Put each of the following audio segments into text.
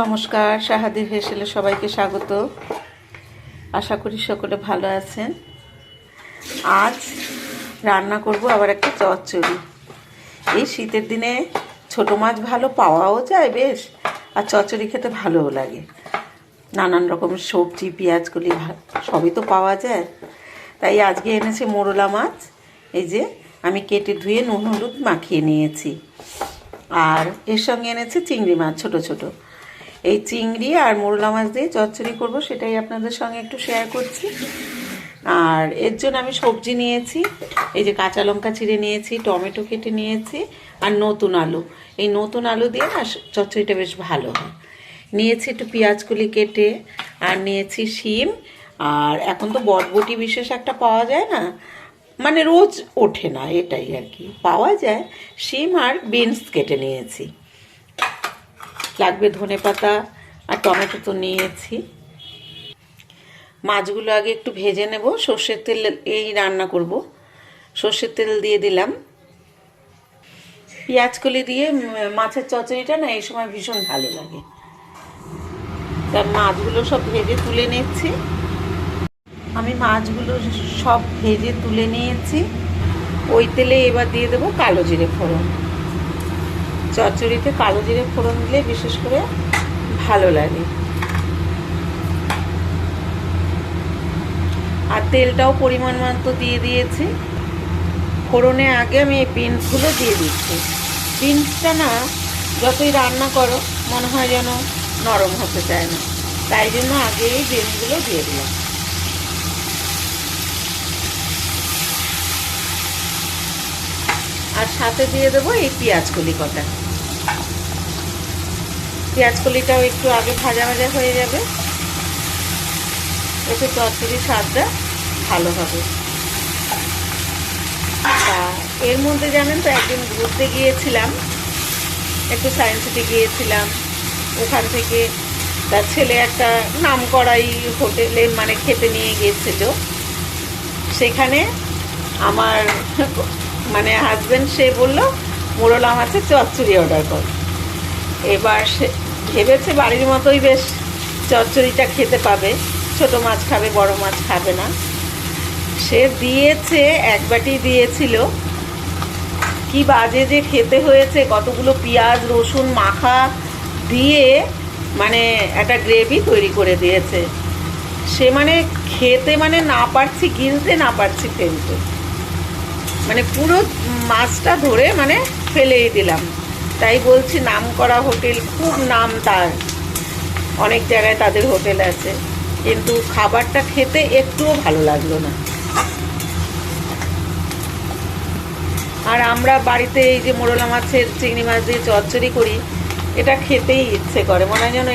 নমস্কার, সাহাদির হেসেলে সবাইকে স্বাগত। আশা করি সকলে ভালো আছেন। আজ রান্না করব আবার একটা চচ্চড়ি। এই শীতের দিনে ছোট মাছ ভালো পাওয়াও যায় বেশ, আর চচ্চড়ি খেতে ভালোও লাগে। নানান রকমের সবজি, পেঁয়াজগুলি সবই তো পাওয়া যায়। তাই আজকে এনেছে মোরলা মাছ। এই যে আমি কেটে ধুয়ে নুন, হলুদ মাখিয়ে নিয়েছি। আর এর সঙ্গে এনেছে চিংড়ি মাছ, ছোট ছোট। এই চিংড়ি আর মোরলা মাছ দিয়ে চচ্চড়ি করব, সেটাই আপনাদের সঙ্গে একটু শেয়ার করছি। আর এর জন্য আমি সবজি নিয়েছি, এই যে কাঁচা লঙ্কা চিড়ে নিয়েছি, টমেটো কেটে নিয়েছি, আর নতুন আলু। এই নতুন আলু দিয়ে না চচ্চড়িটা বেশ ভালো হয়। নিয়েছি একটু পেঁয়াজকুলি কেটে, আর নিয়েছি শিম, আর এখন তো বটবটি বিশেষ একটা পাওয়া যায় না মানে রোজ ওঠে না এটাই আর কি। পাওয়া যায়, শিম আর বিনস কেটে নিয়েছি। লাগবে ধনে পাতা আর টমেটো তো নিয়েছি। মাছগুলো আগে একটু ভেজে নেব। সর্ষের তেল এই রান্না করব। সর্ষের তেল দিয়ে দিলাম। পেঁয়াজ কলি দিয়ে মাছের চচড়িটা না এই সময় ভীষণ ভালো লাগে। তার মাছগুলো সব ভেজে তুলে নিচ্ছি। আমি মাছগুলো সব ভেজে তুলে নিয়েছি। ওই তেলে এবার দিয়ে দেবো কালো জিরে ফোড়ন। চচ্চড়িতে কালো জিরে ফোড়ন দিলে বিশেষ করে ভালো লাগে। আর তেলটাও পরিমাণ মতো দিয়ে দিয়েছি। ফোড়নে আগে আমি এই বিনসগুলো দিয়ে দিচ্ছি। বিনসটা না, যতই রান্না করো, মনে হয় যেন নরম হতে চায় না। তাই জন্য আগে এই বিনসগুলো দিয়ে দিলাম। আর সাথে দিয়ে দেবো এই পেঁয়াজ কলি কটা পেঁয়াজ কলিটাও একটু আগে ভাজা ভাজা হয়ে যাবে। এতে চচ্চড়ির স্বাদটা ভালো হবে। এর মধ্যে জানেন তো, একদিন ঘুরতে গিয়েছিলাম, একটু সায়েন্স সিটি গিয়েছিলাম। ওখান থেকে তার ছেলে একটা নাম করাই হোটেলে মানে খেতে নিয়ে গিয়েছিল। সেখানে আমার মানে হাজব্যান্ড সে বলল, মোরলা মাছের চচ্চড়ি অর্ডার কর। এবার সে ভেবেছে বাড়ির মতোই বেশ চচ্চড়িটা খেতে পাবে, ছোট মাছ খাবে, বড় মাছ খাবে না। সে দিয়েছে, এক বাটি দিয়েছিল। কি বাজে যে খেতে হয়েছে, কতগুলো পেঁয়াজ, রসুন মাখা দিয়ে মানে একটা গ্রেভি তৈরি করে দিয়েছে। সে মানে খেতে মানে না পারছি, গিলতে না পারছি ফেলতে। মানে পুরো মাছটা ধরে মানে ফেলেই দিলাম। তাই বলছি নাম করা হোটেল, খুব নাম তার। অনেক জায়গায় তাদের হোটেল আছে। কিন্তু খাবারটা খেতে একটুও ভালো লাগল না। আর আমরা বাড়িতে এই যে মোরলা মাছের চিংড়ি মাছ দিয়ে চচ্চড়ি করি, এটা খেতেই ইচ্ছে করে। মনে হয় যেন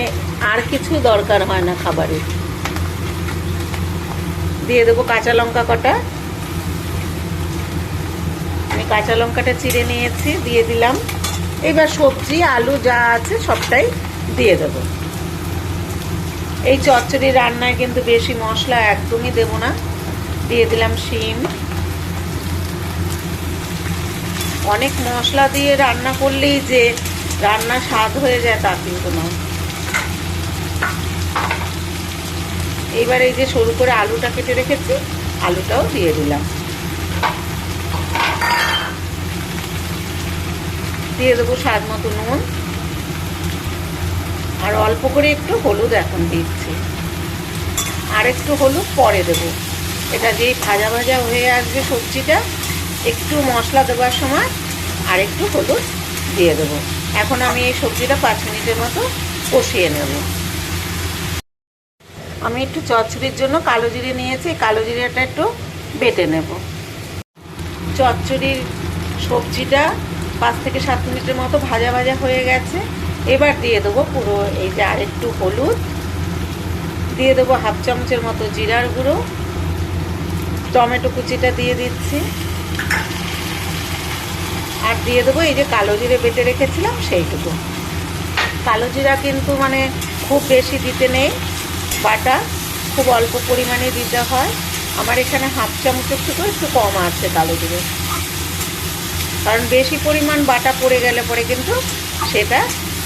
আর কিছু দরকার হয় না খাবারের। দিয়ে দেবো কাঁচা লঙ্কা কটা। কাঁচা লঙ্কাটা চিড়ে নিয়েছি, দিয়ে দিলাম। এবার সবজি, আলু যা আছে সবটাই দিয়ে দেবো। এই চচ্চড়ি রান্নায় কিন্তু বেশি মশলা একদমই দেবো না। দিয়ে দিলাম শিম। অনেক মশলা দিয়ে রান্না করলেই যে রান্না স্বাদ হয়ে যায় তা কিন্তু নয়। এইবার এই যে সরু করে আলুটা কেটে রেখেছি, আলুটাও দিয়ে দিলাম। দিয়ে দেবো স্বাদ মতো নুন। আর অল্প করে একটু হলুদ এখন দিচ্ছি। আর একটু হলুদ পরে দেব। এটা যেই ভাজা ভাজা হয়ে আসবে সবজিটা। একটু মশলা দেওয়ার সময় আর একটু হলুদ দিয়ে দেব। এখন আমি এই সবজিটা পাঁচ মিনিটের মতো কষিয়ে নেব। আমি একটু চচ্চড়ির জন্য কালো জিরে নিয়েছি। কালো জিরেটা একটু বেটে নেব। চচ্চড়ির সবজিটা পাঁচ থেকে সাত মিনিটের মতো ভাজা ভাজা হয়ে গেছে। এবার দিয়ে দেবো পুরো এই যে আরেকটু হলুদ। দিয়ে দেবো হাফ চামচের মতো জিরার গুঁড়ো। টমেটো কুচিটা দিয়ে দিচ্ছি। আর দিয়ে দেবো এই যে কালো জিরে বেটে রেখেছিলাম সেইটুকু। কালো জিরা কিন্তু মানে খুব বেশি দিতে নেই। বাটা খুব অল্প পরিমাণে দিতে হয়। আমার এখানে হাফ চামচের থেকেও একটু কম আছে কালো জিরে। কারণ বেশি পরিমাণ বাটা পড়ে গেলে পরে কিন্তু সেটা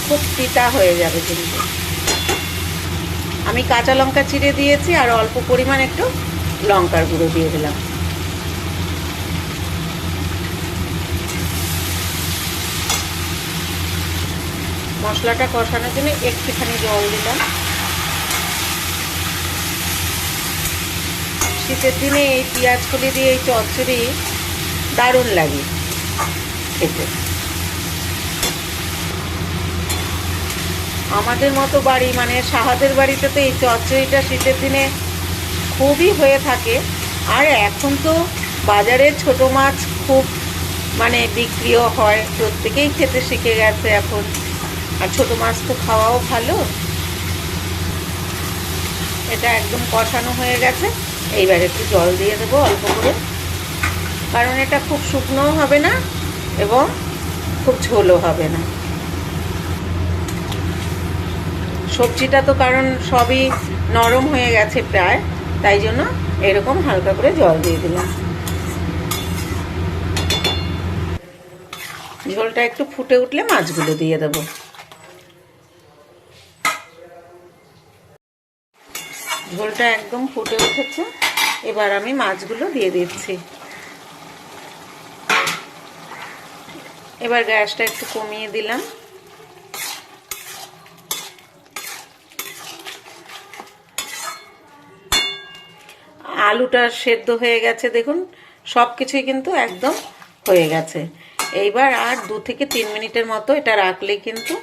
খুব তিতা হয়ে যাবে কিন্তু। আমি কাঁচা লঙ্কা চিড়ে দিয়েছি আর অল্প পরিমাণ একটু লঙ্কার গুঁড়ো দিয়ে দিলাম। মশলাটা কষানোর জন্য একটুখানি জল দিলাম। শীতের দিনে এই পেঁয়াজ কলি দিয়ে এই চচ্চড়ি দারুণ লাগে। আমাদের মতো বাড়ি মানে সাহাদের বাড়িতে তো এই চচ্চড়িটা শীতের দিনে খুবই হয়ে থাকে। আর এখন তো বাজারে ছোট মাছ খুব মানে বিক্রিও হয়। প্রত্যেকেই খেতে শিখে গেছে এখন। আর ছোট মাছ তো খাওয়াও ভালো। এটা একদম কষানো হয়ে গেছে। এইবার একটু জল দিয়ে দেবো অল্প করে। কারণ এটা খুব শুকনোও হবে না। এবং খুব ঝোলও হবে না। সবজিটা তো কারণ সবই নরম হয়ে গেছে প্রায়, তাই জন্য এরকম হালকা করে জল দিয়ে দিলাম। ঝোলটা একটু ফুটে উঠলে মাছগুলো দিয়ে দেব। ঝোলটা একদম ফুটে উঠেছে, এবার আমি মাছগুলো দিয়ে দিচ্ছি। এবার গ্যাসটা একটু কমিয়ে দিলাম। আলুটা সেদ্ধ হয়ে গেছে, দেখুন সব কিছুই কিন্তু একদম হয়ে গেছে। এইবার আর দু থেকে তিন মিনিটের মতো এটা রাখলে কিন্তু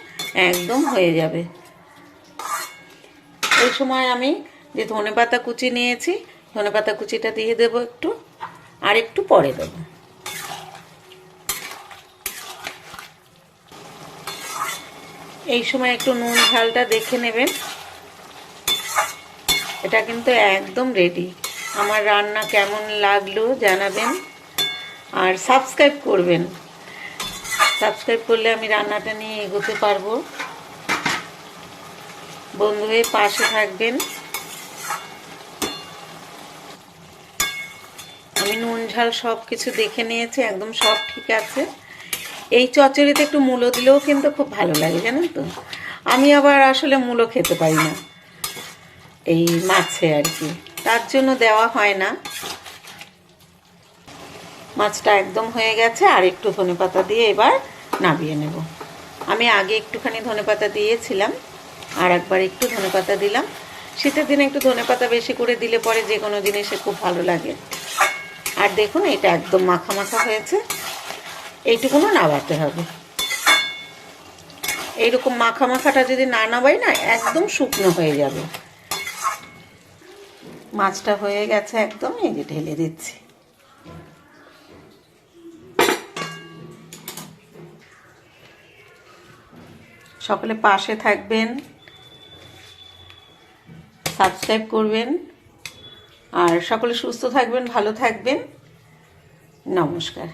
একদম হয়ে যাবে। এই সময় আমি যে ধনে পাতা কুচি নিয়েছি ধনে পাতা কুচিটা দিয়ে দেব একটু, আর একটু পরে দেব। এই সময় একটু নুন ঝালটা দেখে নেবেন। এটা কিন্তু একদম রেডি আমার রান্না কেমন লাগল জানাবেন আর সাবস্ক্রাইব করবেন। সাবস্ক্রাইব করলে আমি রান্নাটা নিয়ে এগোতে পারব। বন্ধু হয়ে পাশে থাকবেন। আমি নুন ঝাল সব কিছু দেখে নিয়েছি, একদম সব ঠিক আছে। এই চচ্চড়িতে একটু মূলো দিলেও কিন্তু খুব ভালো লাগে, জানেন তো? আমি আবার আসলে মূলো খেতে পারি না। এই মাছে আর কি। তার জন্য দেওয়া হয় না। মাছটা একদম হয়ে গেছে, আর একটু ধনে পাতা দিয়ে এবার নামিয়ে নেব। আমি আগে একটুখানি ধনে পাতা দিয়েছিলাম, আর একবার একটু ধনে পাতা দিলাম। শীতের দিনে একটু ধনে পাতা বেশি করে দিলে পরে যে কোনো জিনিসে খুব ভালো লাগে। আর দেখুন, এটা একদম মাখা মাখা হয়েছে। এইটুকুনও নাবাতে হবে। এইরকম মাখা মাখাটা যদি না নাবাই না, একদম শুকনো হয়ে যাবে। মাছটা হয়ে গেছে একদম, এই যে ঢেলে দিচ্ছি। সকলে পাশে থাকবেন, সাবস্ক্রাইব করবেন, আর সকলে সুস্থ থাকবেন, ভালো থাকবেন। নমস্কার।